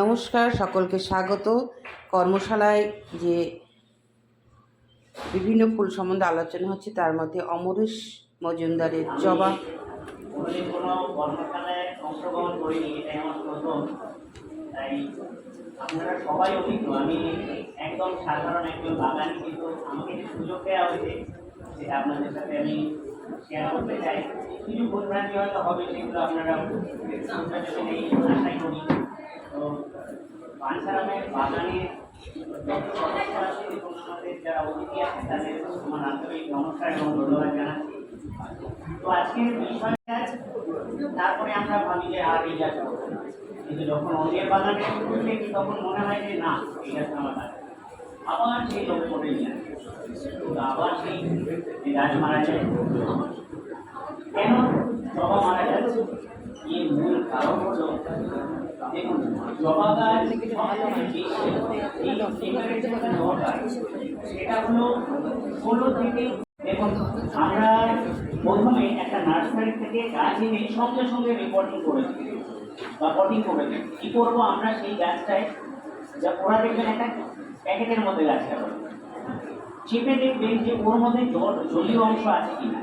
নমস্কার, সকলকে স্বাগত। কর্মশালায় যে বিভিন্ন ফুল সম্বন্ধে আলোচনা হচ্ছে, তার মধ্যে অমরেশ মজুমদারের জবা। আপনাদের সাথে আমি শেয়ার করতে চাই। কিছু ভুলভ্রান্তি হয়তো হবে, সেগুলো আপনারা আশাই করি তো পানসারামের বাগানে যত সদস্য আছে যারা অতিথি আছে তাদের আমার আন্তরিক নমস্কার এবং ধন্যবাদ জানাচ্ছি। তো আজকের তারপরে আমরা ভাবি যে আর এই গাছ কিন্তু যখন অন্যের বাগানে দেখি তখন মনে হয় যে না, এই গাছ। আবার সেই লোক করে নিয়ে আবার সেই গাছ মারা যায়। কেন? জবা মারা যাচ্ছে। এর মূল কারণ হলো দেখুন সেটা হলো ষোলো থেকে আমরা প্রথমে একটা নার্সারি থেকে গাছ এনে সঙ্গে সঙ্গে রেকর্ডিং করেছি বা পটিং করেছি কি করব আমরা সেই গাছটায় যা ওরা দেখবেন একটা প্যাকেটের মধ্যে গাছটা করে চেপে দেখবেন যে ওর মধ্যে জল জলীয় অংশ আছে কিনা।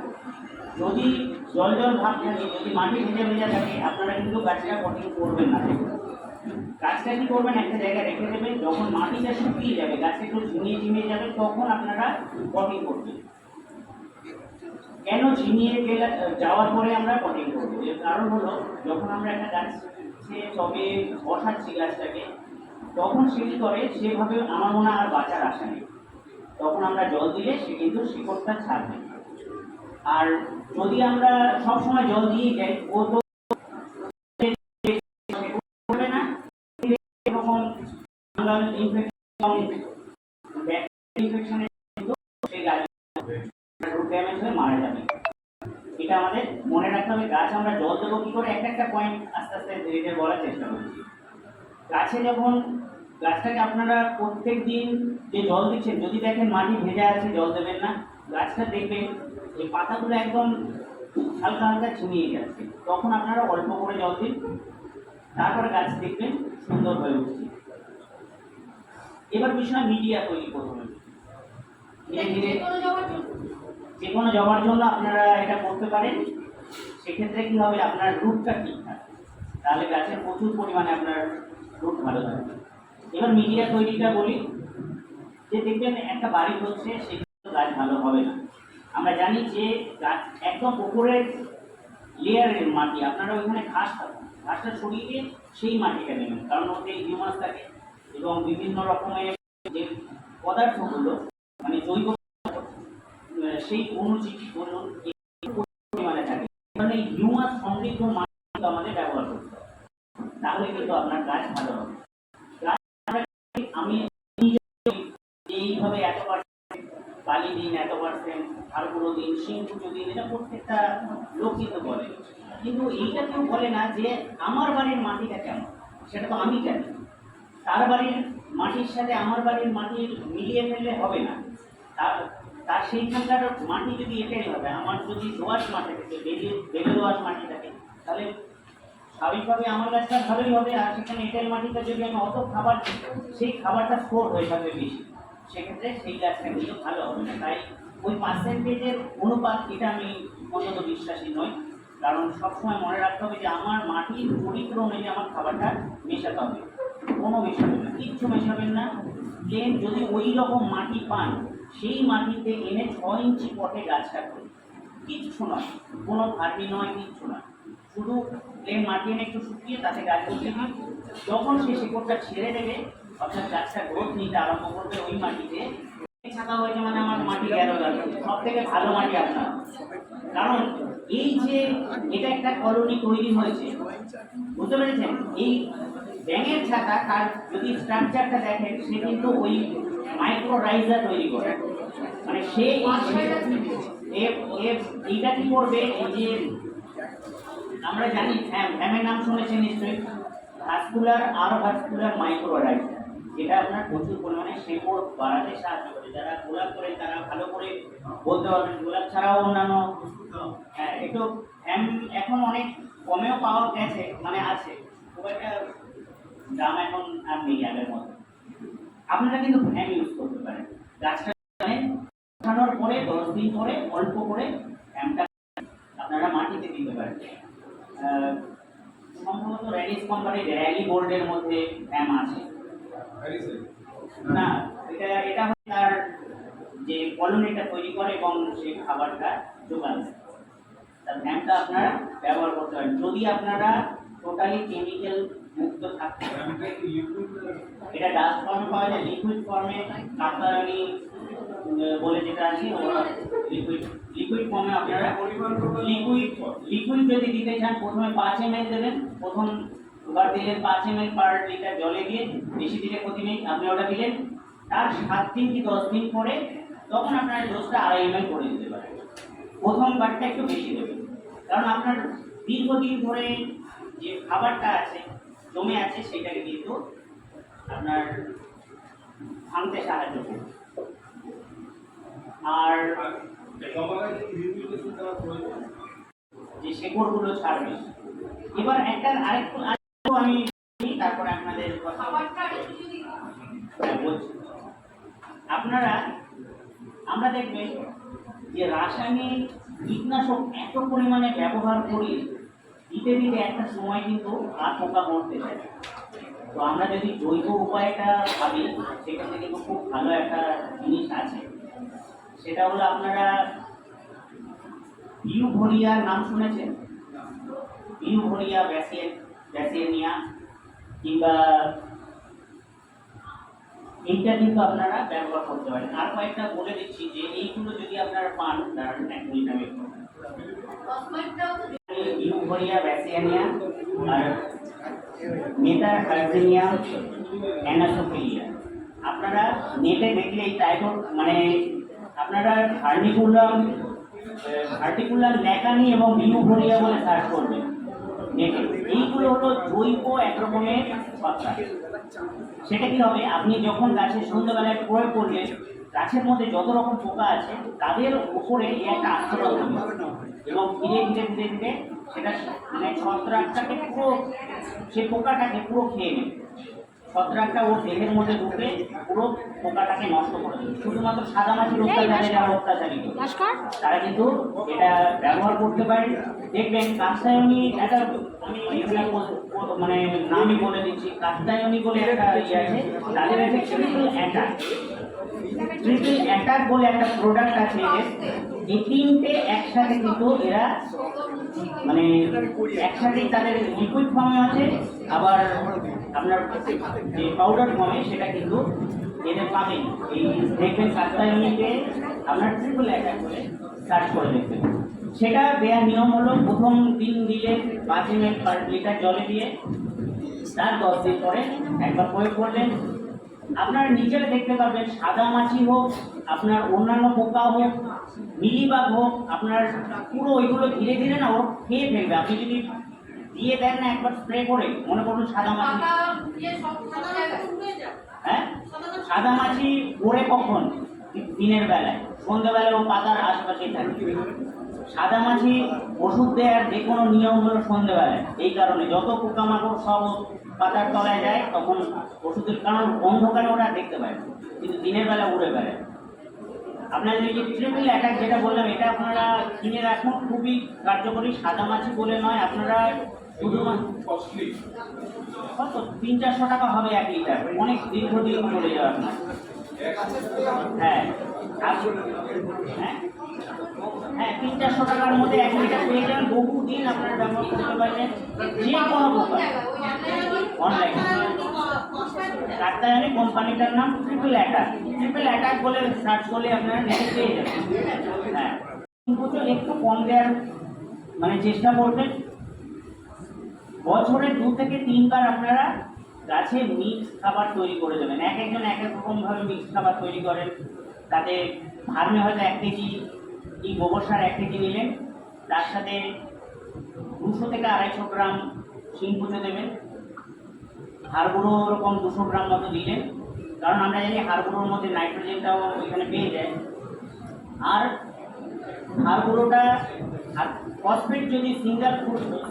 যদি জল জল ভাব থাকে, যদি মাটি ভেজা ভেজা থাকে, আপনারা কিন্তু গাছটা পটিং করবেন না। গাছটা কি করবেন? একটা জায়গায় রেখে দেবেন, যখন মাটিটা শুকিয়ে যাবে, গাছটা একটু ঝিমিয়ে ঝিমিয়ে যাবে, তখন আপনারা পটিং করবেন। কেন ঝিমিয়ে গেলে, যাওয়ার পরে আমরা পটিং করব? এর কারণ হলো, যখন আমরা একটা গাছে তবে বসাচ্ছি গাছটাকে, তখন সে কি করে? সেভাবে আমার মনে আর বাঁচার আশা নেই। তখন আমরা জল দিলে সে কিন্তু শিকড়টা ছাড়বে। আর যদি আমরা সবসময় জল দিয়ে যাই, ও তো হয়ে মারা যাবে। এটা আমাদের মনে রাখতে হবে, গাছ আমরা জল দেবো কি করে? একটা একটা পয়েন্ট আস্তে আস্তে বলার চেষ্টা করছি। গাছে যখন গাছটাকে আপনারা প্রত্যেক দিন যে জল দিচ্ছেন, যদি দেখেন মাটি ভেজা আছে, জল দেবেন না, গাছটা দেখবেন এই পাতাগুলো একদম হালকা হালকা ছিমিয়ে যাচ্ছে। তখন আপনারা অল্প করে জল দিন তারপরে গাছ দেখবেন সুন্দর হয়ে উঠছে। এবার বিষয় মিডিয়া তৈরি করবেন যে কোনো জমার জন্য। আপনারা এটা করতে পারেন। সেক্ষেত্রে কি হবে আপনার রুটটা ঠিক থাকবে। তাহলে গাছের প্রচুর পরিমাণে আপনার রুট ভালো থাকবে। এবার মিডিয়া তৈরিটা বলি যে দেখবেন একটা বাড়ি হচ্ছে সেক্ষেত্রে গাছ ভালো হবে না। আমরা জানি যে একদম উপরের লেয়ারের মাটি, আপনারা ওইখানে ঘাস থাকুন ঘাসটা সরিয়ে সেই মাটিটা নেবেন, কারণ ওতে হিউমাস থাকে এবং বিভিন্ন রকমের যে পদার্থগুলো মানে জৈব সেই অনুজীবী বলুন পরিমাণে থাকে। মানে হিউমাস সমৃদ্ধ মাটি আমাদের ব্যবহার করতে হবে। তাহলে কিন্তু আপনার গাছ ভালো হবে। আমি এইভাবে এত পার্সেন্ট বালি দিন, এত পার্সেন্ট ফাল্গুনো দিন সিং পুজো দিন এটা প্রত্যেকটা লোক কিন্তু বলে। কিন্তু এইটা কেউ বলে না যে আমার বাড়ির মাটিটা কেমন? সেটা তো আমি জানি। তার বাড়ির মাটির সাথে আমার বাড়ির মাটি মিলিয়ে ফেললে হবে না। তার তার সেইখানকার মাটি যদি এটাই হবে, আমার যদি দোয়াশ মাটি থাকে, বেলে বেলে দোয়াশ মাটি থাকে, তাহলে স্বাভাবিকভাবে আমার গাছটা ভালোই হবে। আর সেখানে এঁটেল মাটিটা যদি আমি অত খাবার সেই খাবারটা স্টোর হয়ে থাকবে বেশি। সেক্ষেত্রে সেই গাছটা কিন্তু ভালো হবে না। তাই ওই পার্সেন্টেজের অনুপাত এটা আমি অন্তত বিশ্বাসী নই। কারণ সবসময় মনে রাখতে হবে যে আমার মাটির চরিত্র অনুযায়ী আমার খাবারটা মেশাতে হবে, কোনো মেশাবেন না, কিচ্ছু মেশাবেন না। প্লেন যদি ওই রকম মাটি পান, সেই মাটিতে এনে ছ ইঞ্চি পটে গাছটা করুন কিচ্ছু নয়, কোনো ভাটি নয়, কিচ্ছু নয়। শুধু প্লেন মাটি এনে একটু শুকিয়ে তাতে গাছ করতে দিন। যখন সে শিকড়টা ছেড়ে দেবে, অর্থাৎ গাছটা গ্রোথ নিতে আরম্ভ করবে ওই মাটিতে মানে আমার মাটি সব থেকে ভালো মাটি আপনার। কারণ এই যে এটা একটা কলোনি তৈরি বুঝতে পেরেছেন? এই ব্যাঙের ছাতা যদি দেখেন, সে কিন্তু ওই মাইক্রো রাইজার তৈরি করে। মানে সে এইটা কি করবে? এই যে আমরা জানি ফ্যামের নাম শুনেছেন নিশ্চয়ই। ভাস্কুলার আর ভাস্কুলার মাইক্রো রাইজার যেটা আপনার প্রচুর পরিমাণে শেকড় বাড়াতে সাহায্য করে। যারা গোলাপ করেন তারা ভালো করে বলতে পারবেন গোলাপ ছাড়াও অন্যান্য হ্যাঁ, একটু ফ্যাম এখন অনেক কমেও পাওয়া গেছে মানে আছে। খুব একটা দাম এখন আর নেই আগের মতো। আপনারা কিন্তু ফ্যান ইউজ করতে পারেন। গাছটা ওঠানোর পরে দশ দিন পরে অল্প করে ফ্যানটা আপনারা মাটিতে দিতে পারেন। সম্ভবত র্যাডিস কোম্পানির র্যালি বোর্ডের মধ্যে ফ্যান আছে। না এটা এটা তার যে কলোনিটা তৈরি করে এবং সেই খাবারটা যোগান তার ফ্যানটা আপনারা ব্যবহার করতে পারেন। যদি আপনারা টোটালি কেমিক্যাল মুক্ত থাকতে এটা ডাস্ট ফর্মে পাওয়া যায় লিকুইড ফর্মে কাতারানি বলে যেটা আছে ওরা লিকুইড লিকুইড ফর্মে আপনারা লিকুইড লিকুইড যদি দিতে চান প্রথমে পাঁচ এম দেবেন প্রথম বার দিলেন পাঁচ এম পার লিটার জলে দিয়ে, বেশি দিলে ক্ষতি নেই আপনি ওটা দিলেন। তার সাত দিন কি দশ দিন পরে তখন আপনার ডোজটা আড়াই এম করে দিতে পারেন। প্রথম বারটা একটু বেশি দেবেন। কারণ আপনার দীর্ঘদিন ধরে যে খাবারটা আছে, জমে আছে, সেটাকে কিন্তু আপনার ভাঙতে সাহায্য করবে। আর যে শেকড়গুলো ছাড়বে। এবার একটা আরেকটু আমি তারপরে আপনাদের কথা বলছি আপনারা, আমরা দেখবেন যে রাসায়নিক কীটনাশক এত পরিমাণে ব্যবহার করি দিতে দিতে একটা সময় কিন্তু আর পোকা মরতে চায় তো আমরা যদি জৈব উপায়টা ভাবি সেক্ষেত্রে কিন্তু খুব ভালো একটা জিনিস আছে। সেটা হলো আপনারা ইউভোরিয়ার নাম শুনেছেন? ইউভোরিয়া ব্যাসিয়ে ব্যাসিয়েনিয়া কিংবা এইটা কিন্তু আপনারা ব্যবহার করতে পারেন। আর কয়েকটা বলে দিচ্ছি যে এইগুলো যদি আপনারা পান দাঁড়ান এক মিনিট আপনারা নেটে দেখলে এই টাইপর মানে আপনারা হার্নিকুলাম হার্টিকুলার ল্যাকানি এবং ইউভোরিয়া বলে সার্চ করবেন। এইগুলো হলো জৈব এক রকমের পাতা সেটা কি হবে? আপনি যখন গাছে সন্ধ্যাবেলায় প্রয়োগ করলেন, গাছের মধ্যে যত রকম পোকা আছে, তাদের উপরে একটা আস্তরণ এবং ধীরে ধীরে ধীরে ধীরে সেটা মানে ছত্রাকটাকে পুরো সেই পোকাটাকে পুরো খেয়ে নেবে। ছত্রাকটা ওর দেহের মধ্যে ঢুকে পুরো পোকাটাকে নষ্ট করে দেবে শুধুমাত্র সাদা মাছির অত্যাচারে যারা অত্যাচারিত তারা কিন্তু এটা ব্যবহার করতে পারে। দেখবেন কাস্তায়নি একটা আমি মানে নামই বলে দিচ্ছি। কাস্তায়নি বলে একটা ইয়ে আছে। তাদের ট্রিপল অ্যাটাক ট্রিপল অ্যাটাক বলে একটা প্রোডাক্ট আছে এই তিনটে একসাথে কিন্তু এরা মানে একসাথে তাদের লিকুইড ফর্মে আছে, আবার আপনার যে পাউডার ফর্মে সেটা কিন্তু এদের পাবেন এই দেখবেন কাস্তায়নিতে আপনার ট্রিপল অ্যাটাক করে সার্চ করে দেখবেন। সেটা দেওয়ার নিয়ম হলো প্রথম দিন দিলে পাঁচ এম এল পার লিটার জলে দিয়ে, তার দশ দিন পরে একবার প্রয়োগ করলেন আপনারা নিজেরা দেখতে পারবেন সাদা মাছি হোক আপনার অন্যান্য পোকা হোক মিলিবাগ হোক আপনার পুরো ওইগুলো ধীরে ধীরে না ও খেয়ে ফেলবে। আপনি যদি দিয়ে দেন না একবার স্প্রে করে মনে করুন সাদা মাছি। হ্যাঁ? সাদা মাছি ওরে কখন? দিনের বেলায়। সন্ধ্যাবেলায় ও পাতার আশপাশে থাকে। সাদা মাছি ওষুধ দেওয়ার যে কোনো নিয়ম হলো সন্ধ্যেবেলায়। এই কারণে যত পোকামাকড় সব পাতার তলায় যায় তখন ওষুধের কারণ অন্ধকারে ওরা দেখতে পায় কিন্তু দিনের বেলা উড়ে বেড়ায়। আপনার এই যে ট্রিপল অ্যাটাক যেটা বললাম এটা আপনারা কিনে রাখুন খুবই কার্যকরী সাদা মাছি বলে নয় আপনারা কত? তিন চারশো টাকা হবে এক লিটার অনেক দীর্ঘদিন চলে যাবে আপনার হ্যাঁ। হ্যাঁ। হ্যাঁ তিন চারশো টাকার মধ্যে এক লিটার পেয়ে যাবেন। বহু দিন আপনারা ব্যবহার করতে পারবেন। যে কোনো প্রকার। অনলাইন কাতায়ানি কোম্পানিটার নাম ট্রিপল অ্যাটাক ট্রিপল অ্যাটাক বলে সার্চ করলে আপনারা নেটে পেয়ে যাবেন। হ্যাঁ। একটু কম দেওয়ার মানে চেষ্টা করবেন। বছরে দু থেকে তিনবার আপনারা গাছে মিক্স খাবার তৈরি করে দেবেন। এক একজন এক এক রকমভাবে মিক্স খাবার তৈরি করেন। তাতে ভার্মে হয়তো এক কেজি, কি গোবর সার এক কেজি নিলেন। তার সাথে দুশো থেকে আড়াইশো গ্রাম শিং পুজো দেবেন। হাড়গুঁড়ো ওরকম দুশো গ্রাম মতো দিলেন কারণ আমরা জানি হাড়গুঁড়োর মধ্যে নাইট্রোজেনটাও এখানে পেয়ে যায়। আর হাড়গুঁড়োটা আর ফসফেট যদি সিঙ্গেল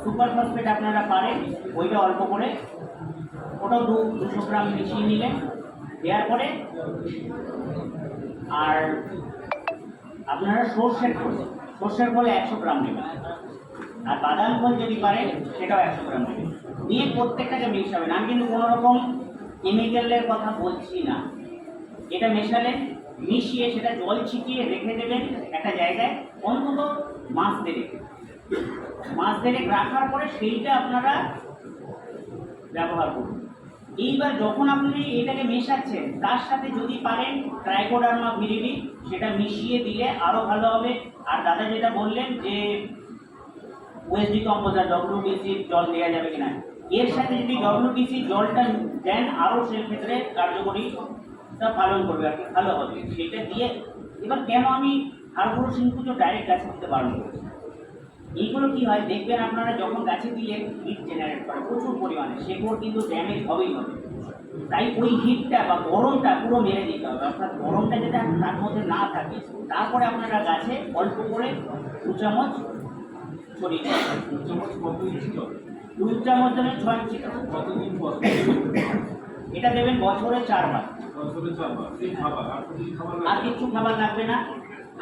সুপার ফসফেট আপনারা পারেন, ওইটা অল্প করে, ওটাও দু, দুশো গ্রাম মিশিয়ে নিলেন দেওয়ার পরে, আর আপনারা সর্ষের খোল সর্ষের খোল একশো গ্রাম নেবেন। আর বাদাম ফল যদি পারেন, সেটাও একশো গ্রাম নেবেন। নিয়ে প্রত্যেকটাকে মেশাবেন আমি কিন্তু কোনো রকম কেমিক্যালের কথা বলছি না। এটা মেশালেন মিশিয়ে সেটা জল ছিটিয়ে রেখে দেবেন একটা জায়গায়, অন্তত মাস দেড়েক। মাস দেড়েক রাখার পরে সেইটা আপনারা ব্যবহার করুন। এইবার যখন আপনি এটাকে মেশাচ্ছেন, তার সাথে যদি পারেন ট্রাইকোডার্মা ভিরিডি সেটা মিশিয়ে দিলে আরও ভালো হবে। আর দাদা যেটা বললেন যে ওয়েসডি কম্পোজার ডব্লিউবিসি জল দেওয়া যাবে কিনা। এর সাথে যদি ডব্লিউবিসি জলটা দেন আরও সেক্ষেত্রে কার্যকরী তা পালন করবে আর কি, ভালো হবে। সেটা দিয়ে এবার কেন আমি হাড়গুলো সিংকুচো ডাইরেক্ট গাছে দিতে পারব? এইগুলো কি হয়? দেখবেন আপনারা যখন গাছে দিলে হিট জেনারেট করে, প্রচুর পরিমাণে। সেগুলো কিন্তু ড্যামেজ হবেই হবে। তাই ওই হিটটা বা গরমটা পুরো মেরে দিতে হবে। অর্থাৎ গরমটা যাতে তার মধ্যে না থাকে, তারপরে আপনারা গাছে অল্প করে দু চামচ ছড়িয়ে দু চামচ দেবেন ছয় ইঞ্চি এটা দেবেন বছরে চারবার আর কিছু খাবার লাগবে না।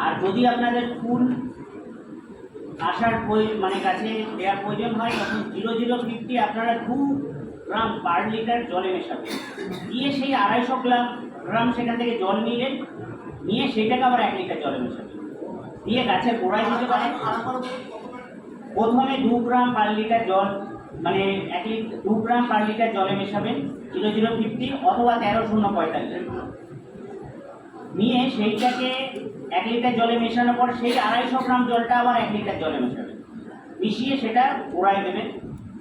আর যদি আপনাদের ফুল আসার মানে গাছে দেওয়ার প্রয়োজন হয় তখন জিরো জিরো ফিফটি আপনারা দু গ্রাম পার লিটার জলে মেশাবেন। দিয়ে সেই আড়াইশো গ্রাম গ্রাম সেখান থেকে জল নিলেন নিয়ে সেটাকে আবার এক লিটার জলে মেশাবেন। দিয়ে গাছের গোড়ায় দিতে পারেন। প্রথমে দু গ্রাম পার লিটার জল মানে এক লিটার দু গ্রাম পার লিটার জলে মেশাবেন জিরো জিরো ফিফটি অথবা তেরো শূন্য পঁয়তাল্লিশ। নিয়ে সেইটাকে এক লিটার জলে মেশানোর পর সেই আড়াইশো গ্রাম জলটা আবার এক লিটার জলে মেশাবেন। মিশিয়ে সেটা গোড়ায় দেবেন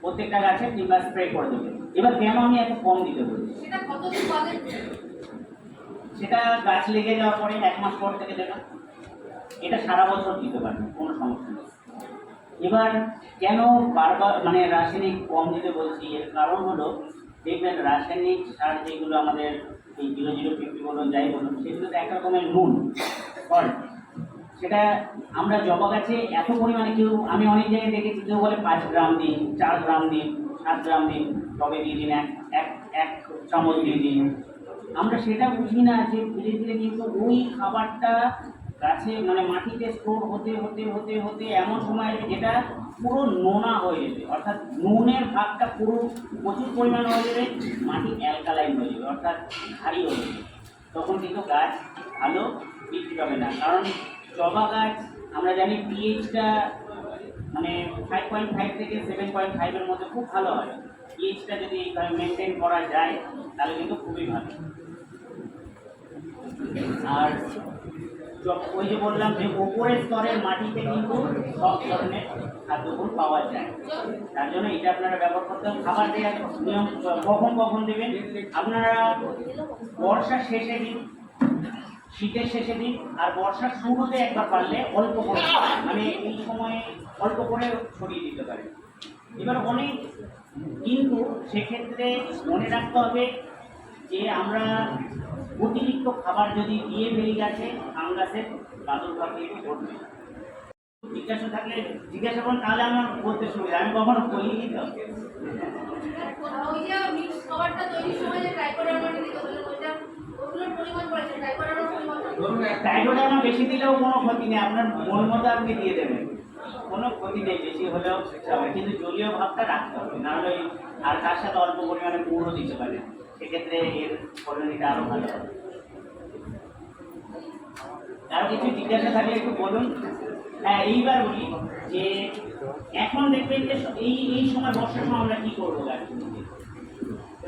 প্রত্যেকটা গাছে তিনবার স্প্রে করে দেবেন। এবার কেন আমি এত কম দিতে কতদিন সেটা গাছ লেগে যাওয়ার পরে এক মাস পর থেকে দেবেন। এটা সারা বছর দিতে পারবেন কোনো সমস্যা নেই। এবার কেন বারবার মানে রাসায়নিক কম দিতে বলছি? এর কারণ হলো, দেখবেন রাসায়নিক সার যেগুলো আমাদের এই জিরো জিরো ফিফটি বলুন, যাই বলুন সেগুলো তো এক রকমের নুন সল্ট সেটা আমরা জবা গাছে এত পরিমাণে কেউ, আমি অনেক জায়গায় দেখেছি, কেউ বলে পাঁচ গ্রাম দিন, চার গ্রাম দিন, সাত গ্রাম দিন তবে দিয়ে দিন, এক এক এক চামচ দিয়ে দিন। আমরা সেটা বুঝি না যে ধীরে ধীরে কিন্তু ওই খাবারটা গাছে মানে মাটিতে স্টোর হতে হতে হতে হতে এমন সময় যেটা পুরো নোনা হয়ে যাবে। অর্থাৎ নুনের ভাগটা পুরো প্রচুর পরিমাণে হয়ে যাবে, মাটি অ্যালকালাইন হয়ে যাবে, অর্থাৎ ভারী হয়ে যাবে। তখন কিন্তু গাছ ভালো বৃদ্ধি পাবে না। কারণ জবা গাছ, আমরা জানি পিএইচটা মানে ফাইভ পয়েন্ট ফাইভ থেকে সেভেন পয়েন্ট ফাইভের মধ্যে খুব ভালো হয়। পিএইচটা যদি এইভাবে মেনটেন করা যায়, তাহলে কিন্তু খুবই ভালো। আর ওই যে বললাম যে ওপরের স্তরের মাটিতে কিন্তু সব ধরনের খাদ্যগুণ পাওয়া যায়। তার জন্য এটা আপনারা ব্যবহার করতে হবে। খাবার দেওয়ার কখন কখন দেবেন? আপনারা বর্ষার শেষে দিন, শীতের শেষে দিন আর বর্ষার শুরুতে একবার পারলে অল্প করে মানে এই সময়ে অল্প করে ছড়িয়ে দিতে পারে। এবার অনেক কিন্তু সেক্ষেত্রে মনে রাখতে হবে যে আমরা অতিরিক্ত খাবার যদি দিয়ে ফেলি গাছে ফাঙ্গাসের প্রাদুর্ভাব ঘটবে জিজ্ঞাসা থাকলে জিজ্ঞাসা করুন তাহলে আমার বলতে সুবিধা আমি কখনো তো। পড়েছে ট্রাইকোডার্মার পরিমাণ টাইগোডার্মা বেশি দিলেও কোনো ক্ষতি নেই আপনার মন মতো আপনি দিয়ে দেবেন। কোনো ক্ষতি নেই বেশি হলেও কিন্তু জলীয় ভাবটা রাখতে হবে নাহলে আর তার সাথে অল্প পরিমাণে পুরো দিতে পারে সেক্ষেত্রে এর পরিণতিটা আরও ভালো হবে। আরও কিছু জিজ্ঞাসা থাকলে একটু বলুন। হ্যাঁ এইবার বলি যে এখন দেখবেন যে এই এই সময় বর্ষার সময় আমরা কী করব গাছ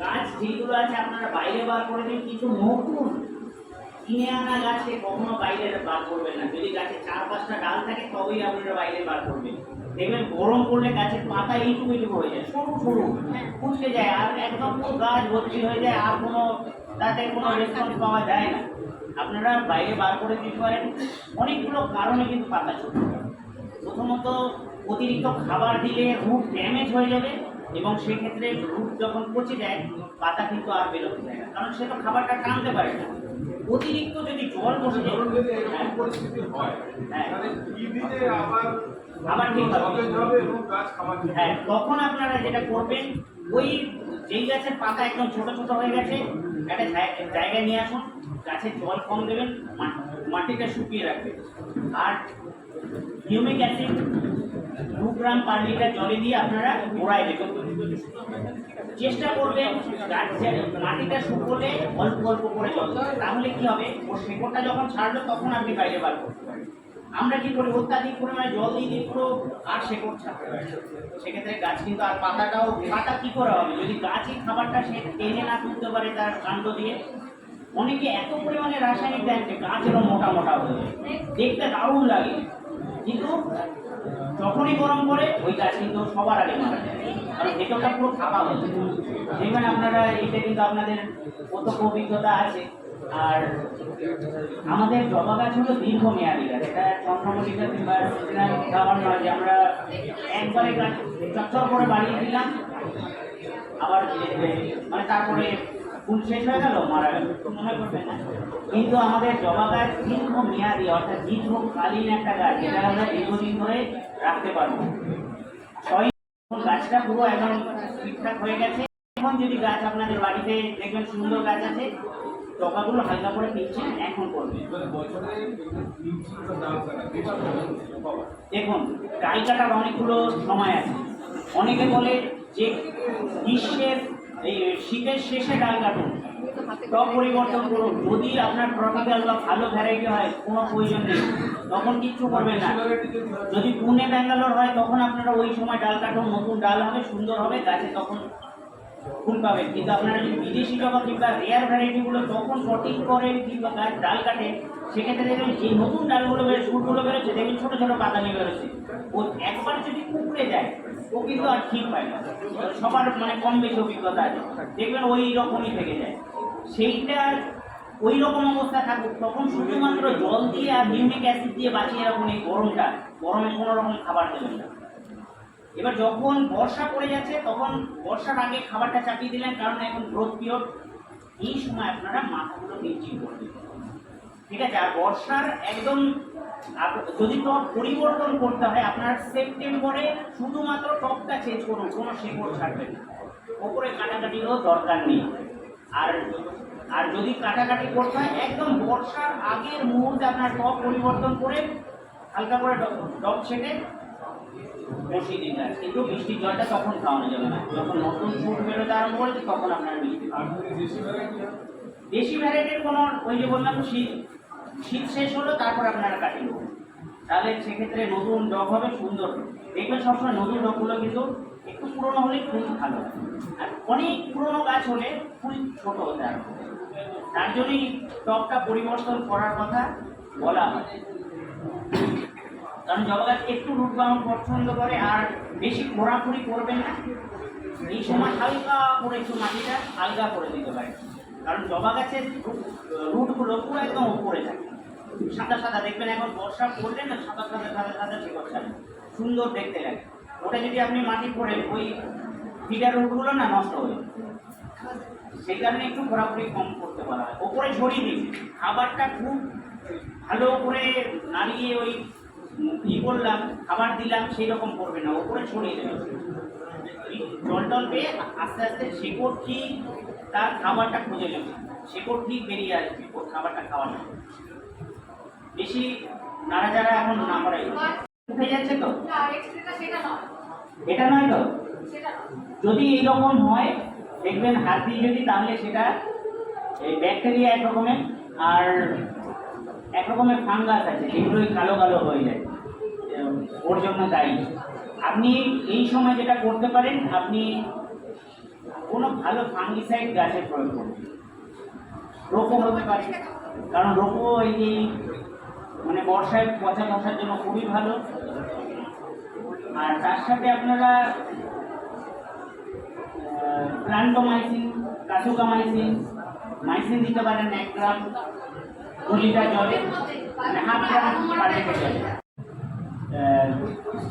গাছ যেগুলো আছে আপনারা বাইরে বার করে দিন কিন্তু নতুন কিনে আনা গাছে কখনো বাইরে বার করবেন না। যদি গাছে চার পাঁচটা ডাল থাকে, তবেই আপনারা বাইরে বার করবেন। দেখবেন গরম পড়লে গাছের পাতা এইটুকু এইটুকু হয়ে যায় সরু সরু ফুসকে যায় আর একদম গাছ ভর্তি হয়ে যায় আর কোনো তাতে কোনো রেসপন্স পাওয়া যায় না। আপনারা বাইরে বার করে দিতে পারেন অনেকগুলো কারণে কিন্তু পাতা ছোট প্রথমত অতিরিক্ত খাবার দিলে রুট ড্যামেজ হয়ে যাবে এবং সেক্ষেত্রে রুট যখন পচে যায় পাতা কিন্তু আর বেরোতে যায় না কারণ সে তো খাবারটা টানতে পারে না। অতিরিক্ত যদি জল বসে যায় পরিস্থিতি হয় হ্যাঁ। আবার ঠিক গাছ হ্যাঁ তখন আপনারা যেটা করবেন ওই যেই গাছের পাতা একদম ছোট ছোট হয়ে গেছে একটা জায়গায় নিয়ে আসুন গাছে জল কম দেবেন মাটিটা শুকিয়ে রাখবেন আর হিউমিক অ্যাসিড দু গ্রাম পার লিটার জলে দিয়ে আপনারা গোড়ায় দেবেন চেষ্টা করবেন মাটিটা শুকোলে অল্প অল্প করে জল তাহলে কি হবে? ওর শেকড়টা যখন ছাড়বে তখন আপনি বাইরে বার করতে পারবেন। আমরা কি করি? অত্যাধিক পরিমাণে জল দিয়ে দিই পুরো আর শেকড় পারে? সেক্ষেত্রে গাছ কিন্তু আর পাতাটাও, পাতা কি করা হবে? যদি গাছই খাবারটা সে টেনে না তুলতে পারে তার কাণ্ড দিয়ে? অনেকে এত পরিমাণে রাসায়নিক দেন যে গাছেরও মোটা মোটা হয়ে দেখতে দারুণ লাগে। কিন্তু যখনই গরম পড়ে, ওই গাছ কিন্তু সবার আগে মারা যায়। কারণ ভেতরটা পুরো ফাঁকা হয়ে যায়। দেখবেন আপনারা এইটা কিন্তু আপনাদের প্রত্যক্ষ অভিজ্ঞতা আছে। আর আমাদের জবা গাছ হলো দীর্ঘমেয়াদী। গাছ এটা চন্দ্রমল্লিকা কিংবা খাবার নয় যে আমরা একবারে গাছ চচ্চর করে বাড়িয়ে দিলাম, আবার মানে তারপরে ফুল শেষ হয়ে গেল, মারা গেল। মনে করবেন না। কিন্তু আমাদের জবা গাছ দীর্ঘ মেয়াদি অর্থাৎ দীর্ঘকালীন একটা গাছ, যেটা আমরা দীর্ঘদিন ধরে রাখতে পারব। ছয় এখন গাছটা পুরো একদম ঠিকঠাক হয়ে গেছে। এখন যদি গাছ আপনাদের বাড়িতে দেখবেন সুন্দর গাছ আছে টকাগুলো হালকা করে দিচ্ছেন এখন বাবা দেখুন ডাল কাটার অনেকগুলো সময় আছে। অনেকে বলে যে গ্রীষ্মের, এই শীতের শেষে ডাল কাটুন টক পরিবর্তন করুন। যদি আপনার ট্রপিক্যাল বা ভালো ভ্যারাইটি হয়, কোনো প্রয়োজন নেই। তখন কিচ্ছু করবেন না। যদি পুনে, ব্যাঙ্গালোর হয়, তখন আপনারা ওই সময় ডাল কাটুন নতুন ডাল হবে, সুন্দর হবে, গাছে তখন পাবেন। কিন্তু আপনারা যদি বিদেশি কিংবা রেয়ার ভ্যারাইটিগুলো সঠিক করেন কিংবা গাছ ডাল কাটেন, সেক্ষেত্রে দেখবেন যে নতুন ডালগুলো বেরোয় সুরগুলো বেরোচ্ছে, দেখবেন ছোটো ছোটো নিয়ে বেরোচ্ছে। ও একবার যদি যায়, ও কিন্তু আর ঠিক হয় না। সবার মানে কম বেশি অভিজ্ঞতা আছে। দেখবেন ওই রকমই থেকে যায়। সেইটা ওই রকম অবস্থা থাকুক, তখন শুধুমাত্র জল দিয়ে আর হিউমিক অ্যাসিড দিয়ে বাঁচিয়ে রাখুন এই গরমটা। গরমে কোনো রকম খাবার দেবেন না। এবার যখন বর্ষা পড়ে যাচ্ছে, তখন বর্ষার আগে খাবারটা চাপিয়ে দিলেন, কারণ এখন গ্রোথ পিরিয়ড এই সময় আপনারা মাথাগুলো নিশ্চিত করবেন ঠিক আছে, আর বর্ষার একদম যদি টপ পরিবর্তন করতে হয়, আপনার সেপ্টেম্বরে শুধুমাত্র টপটা চেঞ্জ করুন, কোনো শেকড় ছাড়বেন না। ওপরে কাটাকাটিরও দরকার নেই। আর আর যদি কাটাকাটি করতে হয়, একদম বর্ষার আগের মুহূর্তে আপনার টপ পরিবর্তন করে হালকা করে ডব- ছেটে বসিয়ে কিন্তু জলটা তখন খাওয়ানো যাবে না। যখন নতুন বেরোতে আরম্ভ করেছে, তখন আপনার ভ্যারাইটির কোনো, ওই যে বললাম, শীত শীত শেষ হলো, তারপর তাহলে সেক্ষেত্রে নতুন ডগ হবে, সুন্দর দেখবেন সবসময় নতুন ডগগুলো কিন্তু একটু পুরনো হলে ফুল ভালো আর অনেক পুরনো গাছ হলে ফুল ছোট হতে আরম্ভ তার জন্যই টবটা পরিবর্তন করার কথা বলা হয়। কারণ জবা গাছ একটু রুট বাউন্ড পছন্দ করে আর বেশি ঘোরাঘুরি করবেন না। এই সময় হালকা করে একটু মাটিটা হালকা করে দিতে পারে কারণ জবা গাছের রুটগুলো পুরো একদম উপরে থাকে। সাদা সাদা দেখবেন এখন বর্ষা পড়লে না, সাদা সাদা সাদা সাদা শিকড় ছাড়ে। সুন্দর দেখতে লাগে। ওটা যদি আপনি মাটি করে ওই ফিডার রুটগুলো না নষ্ট হয়ে সেই কারণে একটু ঘোরাঘুরি কম করতে বলা হয়। ওপরে ছড়িয়ে দিন খাবারটা খুব ভালো করে নাড়িয়ে ওই ই করলাম খাবার দিলাম সেই রকম করবে না ওপরে ছড়িয়ে দেবে। জল টল পেয়ে আস্তে আস্তে শেকড় ঠিক তার খাবারটা খুঁজে নেবে। শেকড় ঠিক বেরিয়ে আসবে ওর খাবারটা খাওয়া না বেশি নাড়াচাড়া এখন না করাই। উঠে যাচ্ছে তো? এটা নয় তো? যদি এইরকম হয় দেখবেন হাত দিয়ে যদি তাহলে সেটা এই ব্যাকটেরিয়া এক রকমের আর এক রকমের ফাঙ্গাস আছে যেগুলো কালো কালো হয়ে যায়। ওর জন্য দায়ী। আপনি এই সময় যেটা করতে পারেন, আপনি কোনো ভালো ফাঙ্গিসাইড গাছে প্রয়োগ করুন। রোপো হতে পারে, কারণ রোপো এই মানে বর্ষায় পচা মশার জন্য খুবই ভালো। আর তার সাথে আপনারা প্লান্টোমাইসিন কাসুকামাইসিন মাইসিন দিতে পারেন এক গ্রাম। দু জলে মানে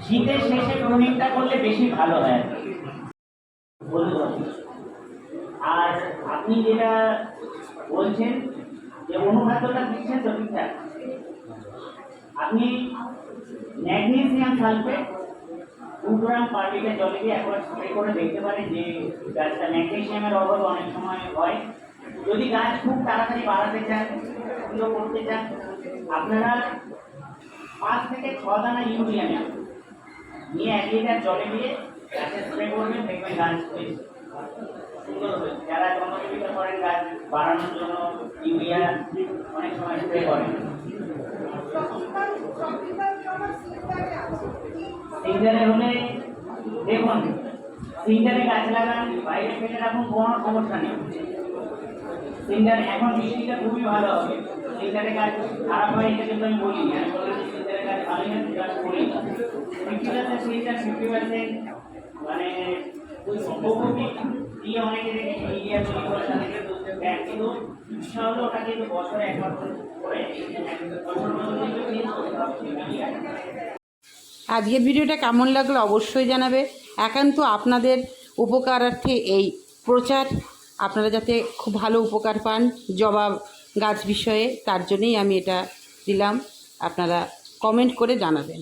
শীতের শেষে প্রোনিংটা করলে বেশি ভালো হয় আর আপনি যেটা বলছেন যে অনুখাদ্যটা দিচ্ছেন তো ঠিকঠাক। আপনি ম্যাগনেসিয়াম সালফেট দু গ্রাম জলে দিয়ে একবার স্প্রে করে দেখতে পারেন যে গাছটা ম্যাগনেসিয়ামের অভাব অনেক সময় হয়। যদি গাছ খুব তাড়াতাড়ি বাড়াতে চান ফুলও করতে চান, আপনারা পাঁচ থেকে ছ দানা ইউরিয়া নেন। নিয়ে এক লিটার জলে দিয়ে গাছে স্প্রে করবেন, দেখবেন গাছ বেশ সুন্দর হবে যারা জন্মজীবিকা করেন গাছ বাড়ানোর জন্য ইউরিয়া অনেক সময় স্প্রে করেন। সিঙ্গারে হলে দেখুন, সিঙ্গারে গাছ লাগান, বাইরে ফেলে রাখুন, কোনো সমস্যা নেই। সিঙ্গারে এখন বৃষ্টিটা খুবই ভালো হবে। সিঙ্গারে গাছ খারাপ হয় এটা কিন্তু আমি বলিনি। আমি গাছ ভালোই আছে গাছ করি পার্সেন্ট মানে দিয়ে অনেকে দেখেছি ইন্ডিয়া তৈরি কিন্তু ইচ্ছা হলো ওটা কিন্তু বছরে একবার করে বছর। আজকের ভিডিওটা কেমন লাগল অবশ্যই জানাবে। একান্ত আপনাদের উপকারার্থে এই প্রচার আপনারা যাতে খুব ভালো উপকার পান জবা গাছ বিষয়ে, তার জন্যেই আমি এটা দিলাম। আপনারা কমেন্ট করে জানাবেন।